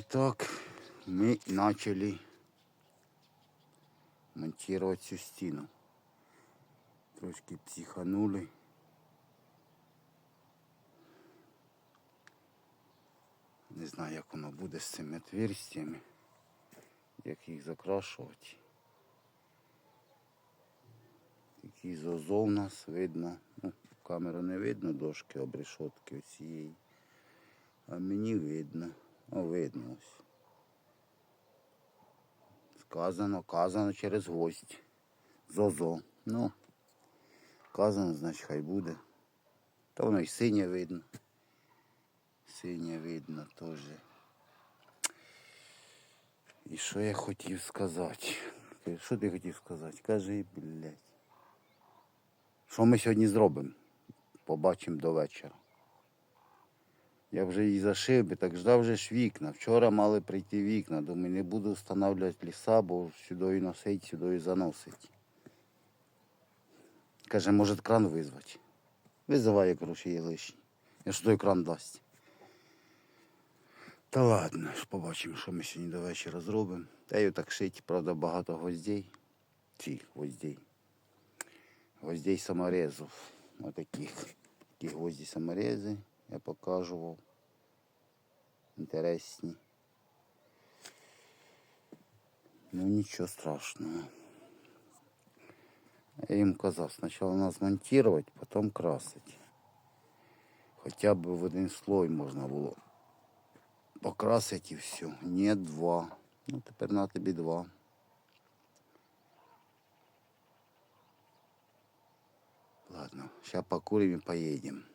Итак, мы начали монтировать цю стіну. Трошки психанули. Не знаю, як воно буде з цими отверстиями, як їх закрашувати. Такий зозов у нас видно. Ну, камеру не видно дошки обрешотки оцієї. А мені видно. О, видно ось. Сказано, казано через гвоздь. Зозо. Ну, казано, значить хай буде. Та воно і синє видно. Синє видно теж. І що я хотів сказати? Що ти хотів сказати? Кажи, блядь. Що ми сьогодні зробимо? Побачимо до вечора. Я вже її зашив би, так ждав вже ж вікна. Вчора мали прийти вікна. Думаю, не буду встановлювати ліса, бо сюди носить, сюди заносить. Каже, може кран визвати. Визиває, коротше, є лишній. Я ж той кран дасть. Та ладно, побачимо, що ми сьогодні до вечора зробимо. Та й так шить, правда, багато гвоздей. Ці гвоздей. Гвоздей саморезів. Отаких. Такі гвозді саморези я показував. Інтересні. Ну нічого страшного. Я їм казав, спочатку нас монтувати, потім красити. Хоча б в один слой можна було покрасити і все. Ні, два. Ну тепер на тобі два. Ладно, сейчас покурим и поедем.